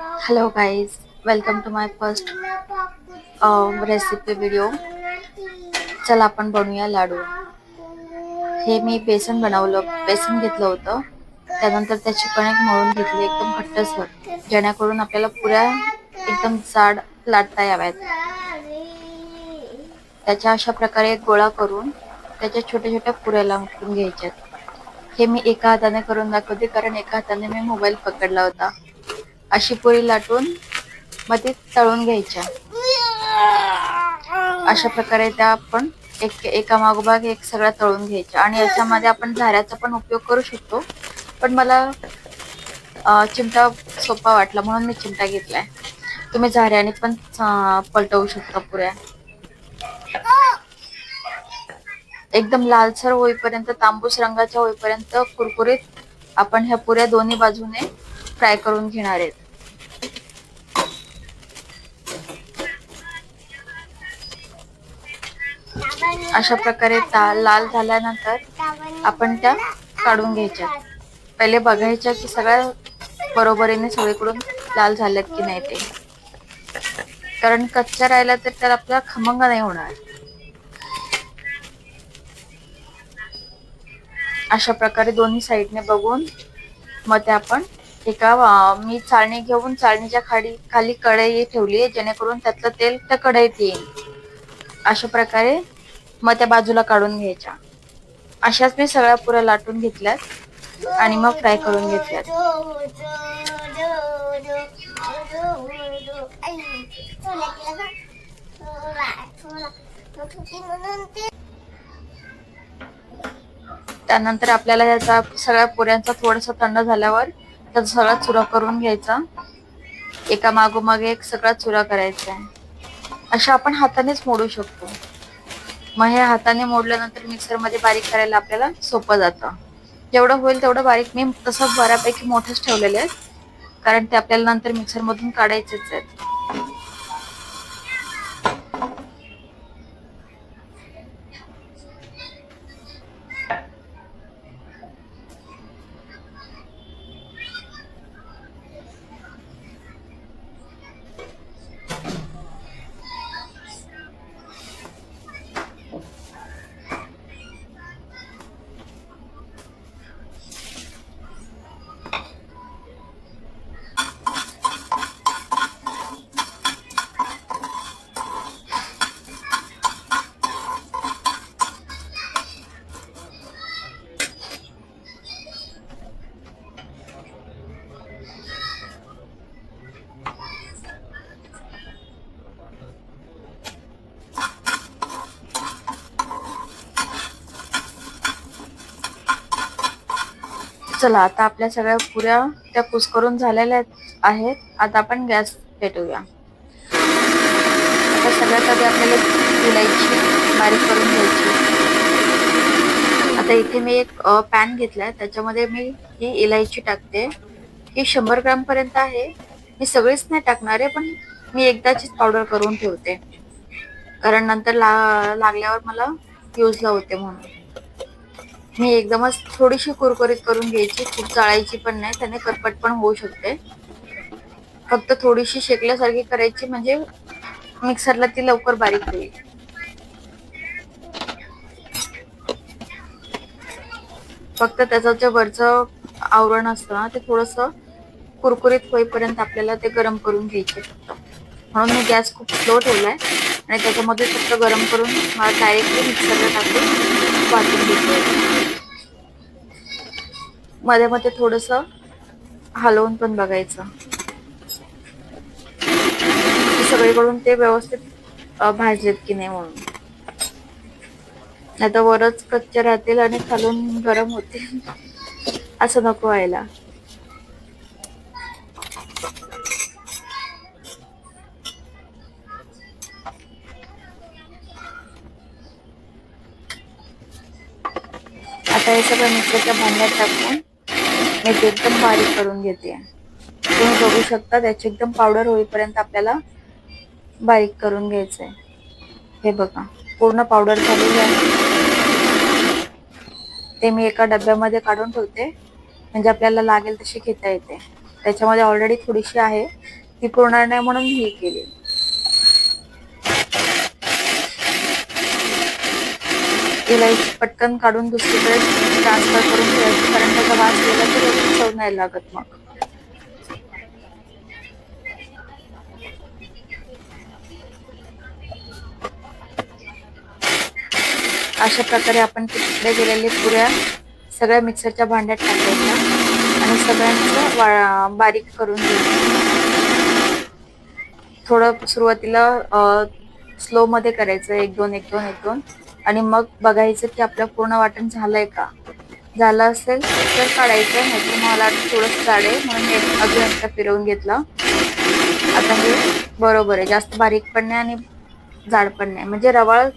Hello guys welcome to my first recipe video चला आपण बनवूया लाडू. हे मी बेसन बनवलं बेसन घेतलं होतं. त्यानंतर त्याची कणिक मळून घेतली एकदम घट्टसर. जेणेकरून आपल्याला पुऱ्या एकदम जाड लाटता याव्यात. त्याच्या अशा प्रकारे गोळा करून त्याच्या छोट्या छोट्या पुऱ्या लावून घ्यायच्यात. हे मी एका हाताने करून दाखवते कारण एका हाताने मी मोबाईल पकडला होता. अशी पुरी लाटून मग ती तळून घ्यायच्या. अशा प्रकारे त्या आपण एक एका मागोभाग एक सगळ्या तळून घ्यायच्या. आणि याच्यामध्ये आपण झाऱ्याचा पण उपयोग करू शकतो. पण मला चिमटा सोपा वाटला म्हणून मी चिमटा घेतलाय. तुम्ही झाऱ्याने पण पलटवू शकता पुऱ्या. एकदम लालसर होईपर्यंत तांबूस रंगाच्या होईपर्यंत कुरकुरीत आपण ह्या पुऱ्या दोन्ही बाजूने फ्राय करून घेणार आहेत. अशा प्रकारे लाल झाल्यानंतर आपण त्या काढून घ्यायच्या. पहिले बघायच्या की सगळ्या बरोबरीने सगळीकडून लाल झाल्यात की नाही ते. कारण कच्चा राहिला तर त्याला आपल्याला खमंग नाही होणार. अशा प्रकारे दोन्ही साईडने बघून मग ते आपण एका मी चाळणी घेऊन चाळणीच्या खाली खाली कढई ठेवली आहे जेणेकरून त्यातलं तेल त्या कढईत येईल. अशा प्रकारे मग त्या बाजूला काढून घ्यायच्या. अशाच मी सगळ्या पुऱ्या लाटून घेतल्यात आणि मग फ्राय करून घेतल्यात. त्यानंतर आपल्याला ह्याचा सगळ्या पुऱ्यांचा थोडासा थंड झाल्यावर त्याचा सगळा चुरा करून घ्यायचा. एका मागोमागे एक सगळा चुरा करायचा. आहे अशा आपण हातानेच मोडू शकतो. मग हे हाताने मोडल्यानंतर मिक्सरमध्ये बारीक करायला आपल्याला सोपं जातं. जेवढं होईल तेवढं बारीक मी तसं बऱ्यापैकी मोठेच ठेवलेले आहेत. कारण ते आपल्याला नंतर मिक्सरमधून काढायचेच आहेत. चला आता आपल्या सगळ्या पुऱ्या त्या कुसकरून झालेल्या आहेत. आता आपण गॅस पेटवूया. आता सगळ्यात आधी आपल्याला इलायची बारीक करून घ्यायची. आता इथे मी एक पॅन घेतलाय. त्याच्यामध्ये मी ही इलायची टाकते. ही शंभर ग्राम पर्यंत आहे. मी सगळीच नाही टाकणार आहे पण मी एकदाचीच पावडर करून ठेवते. कारण नंतर ला लागल्यावर मला यूजला होते म्हणून. मी एकदमच थोडीशी कुरकुरीत करून घ्यायची खूप चाळायची पण नाही त्याने करपट पण होऊ शकते. फक्त थोडीशी शेकल्यासारखी करायची म्हणजे मिक्सरला ती लवकर बारीक होईल. फक्त त्याचं जे वरचं आवरण असतं ना ते थोडस कुरकुरीत होईपर्यंत आपल्याला ते गरम करून घ्यायचे. फक्त म्हणून मी गॅस खूप स्लो ठेवलाय आणि त्याच्यामध्ये फक्त गरम करून मला डायरेक्टली मिक्सरला टाकून वाटून घेतलं मध्ये मध्ये थोडस हलवून पण बघायचं. सगळीकडून ते व्यवस्थित भाजलेत की नाही म्हणून. नाही तर वरच कच्चे राहतील आणि खालून गरम होतील. असं नको व्हायला. आता हे सगळं मिक्सरच्या भांड्यात टाकून मी एकदम बारीक करून घेते. तुम्ही बघू शकता त्याची एकदम पावडर होईपर्यंत आपल्याला बारीक करून घ्यायचं आहे हे बघा पूर्ण पावडर झालेली आहे. ते मी एका डब्यामध्ये काढून ठेवते. म्हणजे आपल्याला लागेल तशी घेता येते. त्याच्यामध्ये ऑलरेडी थोडीशी आहे. ती पुरणार नाही म्हणून ही केली इलायची पटकन काढून दुसरीकडे ट्रान्सफर करून ठेवायची कारण त्याचा वास गेला तर चव नाही लागत मग. अशा प्रकारे आपण तिकडे गेलेले पुऱ्या सगळ्या मिक्सरच्या भांड्यात टाकायच्या आणि सगळ्यांचं बारीक करून घ्यायचं थोडं सुरुवातीला स्लो मध्ये करायचं एक दोन एक दोन एक दोन. आणि मग बघायचं की आपलं पूर्ण वाटण झालंय का? झालं असेल तर काढायचं. नाहीतर मला थोडंसं जाड म्हणून मी अजून एकदा फिरवून घेतलं. आता हे बरोबर आहे. जास्त बारीक पण नाही आणि जाड पण नाही. म्हणजे रवाळ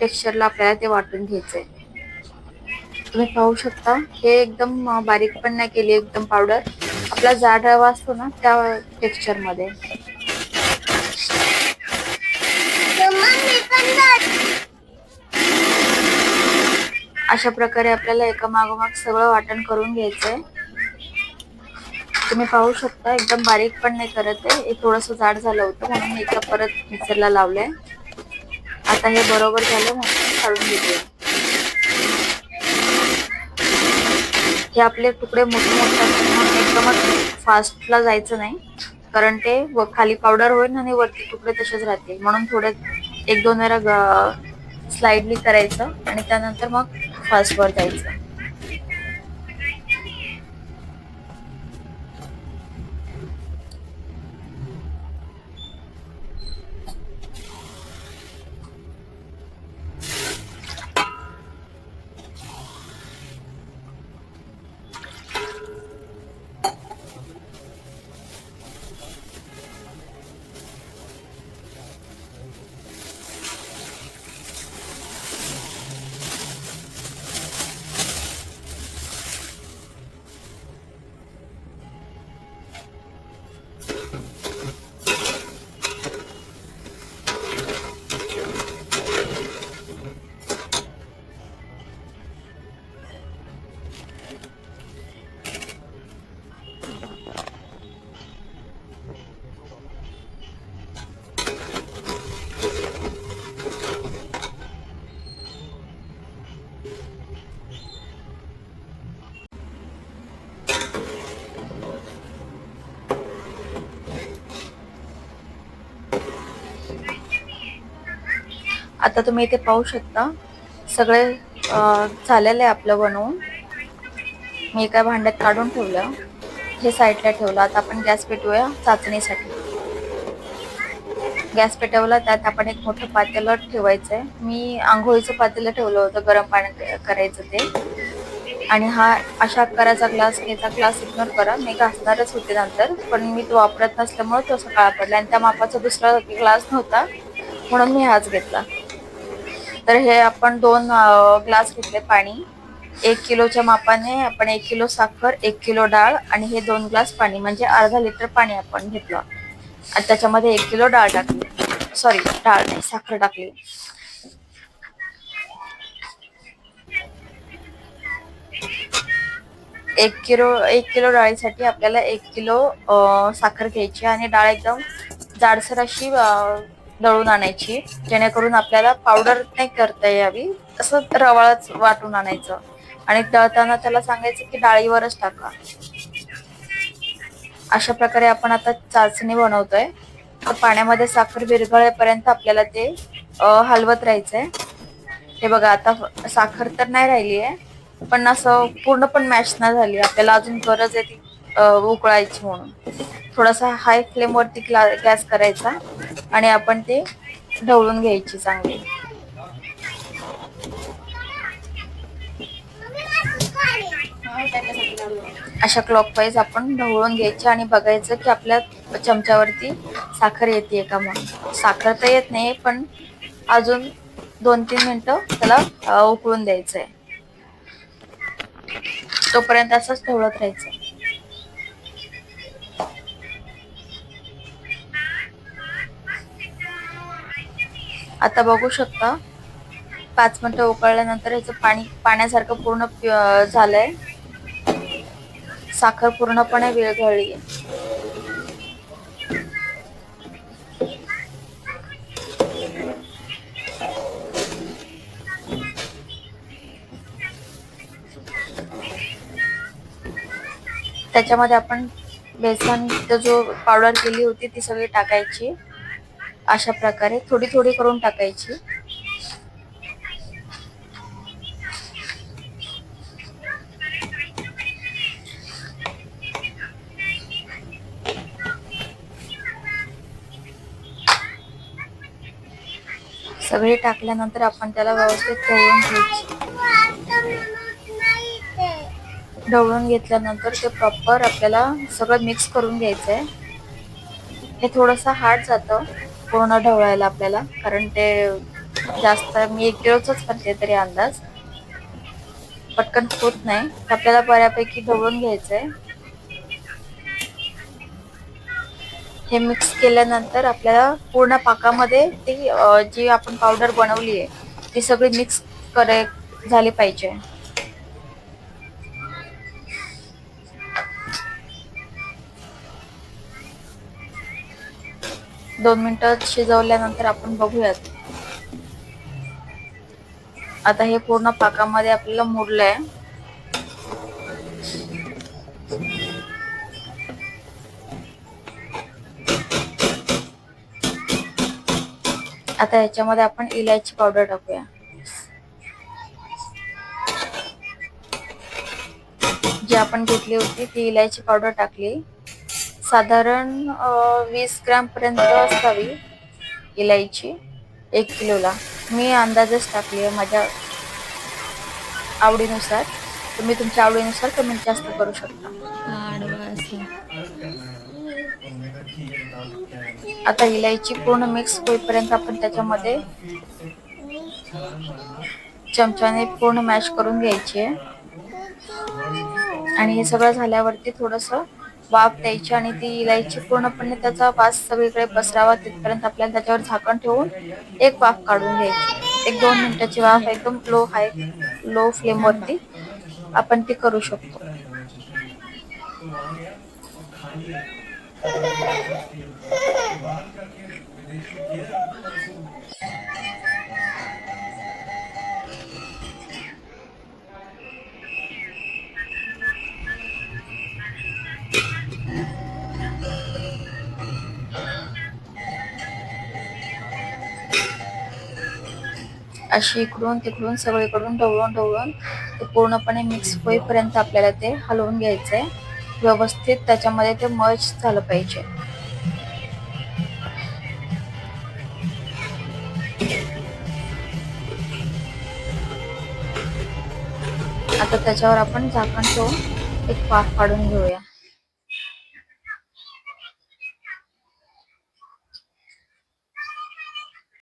टेक्स्चरला आपल्याला ते वाटून घ्यायचंय. तुम्ही पाहू शकता. हे एकदम बारीक पण नाही केली एकदम पावडर आपला जाड रवा असतो ना त्या टेक्स्चरमध्ये अशा प्रकारे आपल्याला एका मागोमाग सगळं वाटण करून घ्यायचंय. तुम्ही पाहू शकता एकदम बारीक पण नाही करत आहे. हे थोडस जाड झालं होतं म्हणून मी इथं परत मिक्सरला लावलंय. आता हे बरोबर झालं म्हणून काढून घेतलं हे आपले तुकडे मोठे मोठे म्हणून एकदमच फास्टला जायचं नाही. कारण ते व खाली पावडर होईल आणि वरती तुकडे तसेच राहतील. म्हणून थोडे एक दोन वेळा स्लाइडली करायचं आणि त्यानंतर मग फास्टवर जायचं. आता तुम्ही इथे पाहू शकता. सगळे झालेलं आहे आपलं बनवून. मी एका भांड्यात काढून ठेवलं. हे साईडला ठेवलं. आता आपण गॅस पेटवूया चाचणीसाठी. गॅस पेटवला त्यात आपण एक मोठं पातेलं ठेवायचं आहे मी आंघोळीचं पातेलं ठेवलं होतं गरम पाणी करायचं ते. आणि हा अशा आकाराचा ग्लास घ्यायचा ग्लास इग्नोर करा. मी घासणारच होते नंतर पण मी तो वापरत नसल्यामुळे तो काळा पडला आणि त्या मापाचा दुसरा ग्लास नव्हता. म्हणून मी हाच घेतला. तर हे आपण दोन ग्लास घेतले पाणी. एक किलोच्या मापाने आपण एक किलो साखर एक किलो डाळ आणि हे दोन ग्लास पाणी म्हणजे अर्धा लिटर पाणी आपण घेतलं. आणि त्याच्यामध्ये एक किलो डाळ टाकली. सॉरी डाळ नाही साखर टाकली. एक किलो एक किलो डाळीसाठी आपल्याला एक किलो साखर घ्यायची आणि डाळ एकदम जाडसर अशी दळून आणायची जेणेकरून आपल्याला पावडर नाही करता यावी असं रवाळच वाटून आणायचं. आणि दळताना त्याला सांगायचं की डाळीवरच टाका. अशा प्रकारे आपण आता चाचणी बनवतोय. पाण्यामध्ये साखर विरघळेपर्यंत आपल्याला ते हलवत राहायचंय. हे बघा आता साखर तर नाही राहिली आहे पण असं पूर्ण पण मॅश नाही झाली. आपल्याला अजून गरज आहे ती उकळायची म्हणून. थोडासा हाय फ्लेम वरती गॅस करायचा. आणि आपण ते ढवळून घ्यायची चांगली. अशा क्लॉकवाईज आपण ढवळून घ्यायचे आणि बघायचं की आपल्या चमच्यावरती साखर येते का म्हणून. साखर तर येत नाही पण अजून दोन तीन मिनिटं त्याला उकळून द्यायचंय. तोपर्यंत असंच ढवळत राहायचं. आता बघू शकता. पाच मिनटं उकळल्यानंतर ह्याचं पाणी पाण्यासारखं पूर्ण झालंय. साखर पूर्णपणे विरघळली त्याच्यामध्ये आपण बेसन जो पावडर केली होती ती सगळी टाकायची. अशा प्रकारे थोडी थोडी करून टाकायची. सगळे टाकल्यानंतर आपण त्याला व्यवस्थित ढवळून घ्यायची. ढवळून घेतल्यानंतर ते प्रॉपर आपल्याला सगळं मिक्स करून घ्यायचं आहे हे थोडंसं हार्ड जातं. पूर्ण ढवळायला आपल्याला कारण ते जास्त मी एक किलोचंच करते तरी अंदाज. पटकन होत नाही. आपल्याला बऱ्यापैकी ढवळून घ्यायचं आहे हे मिक्स केल्यानंतर आपल्याला पूर्ण पाकामध्ये ती जी आपण पावडर बनवली आहे ती सगळी मिक्स करे झाली पाहिजे. दोन मिनटं शिजवल्यानंतर आपण बघूयात. आता हे पूर्ण पाकामध्ये आपल्याला मुरलंय. आता ह्याच्यामध्ये आपण इलायची पावडर टाकूया. जी आपण घेतली होती ती इलायची पावडर टाकली. साधारण वीस ग्राम पर्यंत असावी इलायची एक किलोला. मी अंदाजच टाकली आहे माझ्या आवडीनुसार. तुम्ही तुमच्या आवडीनुसार कमी जास्त करू शकता. आता इलायची पूर्ण मिक्स होईपर्यंत आपण त्याच्यामध्ये चमच्याने पूर्ण मॅश करून घ्यायची आहे. आणि हे सगळं झाल्यावरती थोडंसं वाफ द्यायची आणि ती इलायची पूर्णपणे त्याचा वास सगळीकडे पसरावा तिथपर्यंत आपल्याला त्याच्यावर झाकण ठेवून एक वाफ काढून घ्यायची. एक दोन मिनिटाची वाफ एकदम लो हाय लो फ्लेम वरती आपण ती करू शकतो. अशी इकडून तिकडून सगळीकडून ढवळून ढवळून ते पूर्णपणे मिक्स होईपर्यंत आपल्याला ते हलवून घ्यायचंय. व्यवस्थित त्याच्यामध्ये ते मर्ज झालं पाहिजे. आता त्याच्यावर आपण झाकण ठेवून एक पाक काढून घेऊया.